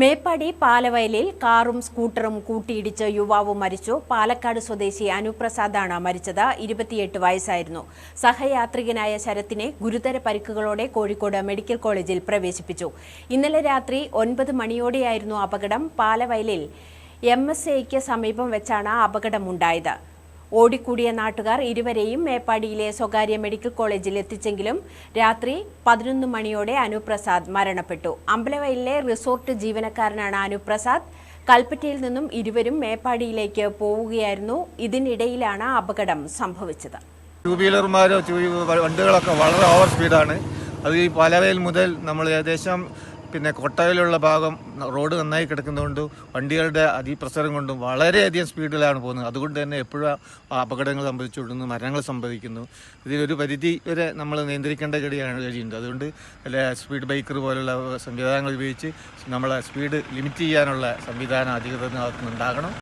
മേപ്പാടി പാലവയലിൽ കാറും സ്കൂട്ടറും കൂട്ടിയിടിച്ച് യുവാവ് മരിച്ചു. പാലക്കാട് സ്വദേശി അനുപ്രസാദാണ് മരിച്ചത്. ഇരുപത്തിയെട്ട് വയസ്സായിരുന്നു. സഹയാത്രികനായ ശരത്തിനെ ഗുരുതര പരിക്കുകളോടെ കോഴിക്കോട് മെഡിക്കൽ കോളേജിൽ പ്രവേശിപ്പിച്ചു. ഇന്നലെ രാത്രി ഒൻപത് മണിയോടെയായിരുന്നു അപകടം. പാലവയലിൽ എം എസ് എയ്ക്ക് സമീപം വെച്ചാണ് അപകടമുണ്ടായത്. ഓടിക്കൂടിയ നാട്ടുകാർ ഇരുവരെയും മേപ്പാടിയിലെ സ്വകാര്യ മെഡിക്കൽ കോളേജിൽ എത്തിച്ചെങ്കിലും രാത്രി പതിനൊന്ന് മണിയോടെ അനുപ്രസാദ് മരണപ്പെട്ടു. അമ്പലവയലിലെ റിസോർട്ട് ജീവനക്കാരനാണ് അനുപ്രസാദ്. കൽപ്പറ്റയിൽ നിന്നും ഇരുവരും മേപ്പാടിയിലേക്ക് പോവുകയായിരുന്നു. ഇതിനിടയിലാണ് അപകടം സംഭവിച്ചത്. ടൂ വീലർമാരോ വണ്ടികളൊക്കെ വളരെ ഓവർ സ്പീഡാണ്. അത് ഈ പലവയിൽ മുതൽ നമ്മൾ ഏകദേശം പിന്നെ കൊട്ടയിലുള്ള ഭാഗം റോഡ് നന്നായി കിടക്കുന്നതുകൊണ്ട് വണ്ടികളുടെ അതിപ്രസരം കൊണ്ടും വളരെയധികം സ്പീഡിലാണ് പോകുന്നത്. അതുകൊണ്ട് തന്നെ എപ്പോഴും അപകടങ്ങൾ സംഭവിച്ചുകൊണ്ടുന്നു മരണങ്ങൾ സംഭവിക്കുന്നു. ഇതിലൊരു പരിധി വരെ നമ്മൾ നിയന്ത്രിക്കേണ്ട കഴിയാണ് കഴിയുന്നത് അതുകൊണ്ട് സ്പീഡ് ബൈക്കർ പോലുള്ള സംവിധാനങ്ങൾ ഉപയോഗിച്ച് നമ്മളെ സ്പീഡ് ലിമിറ്റ് ചെയ്യാനുള്ള സംവിധാനം അധികൃതർ ഉണ്ടാകണം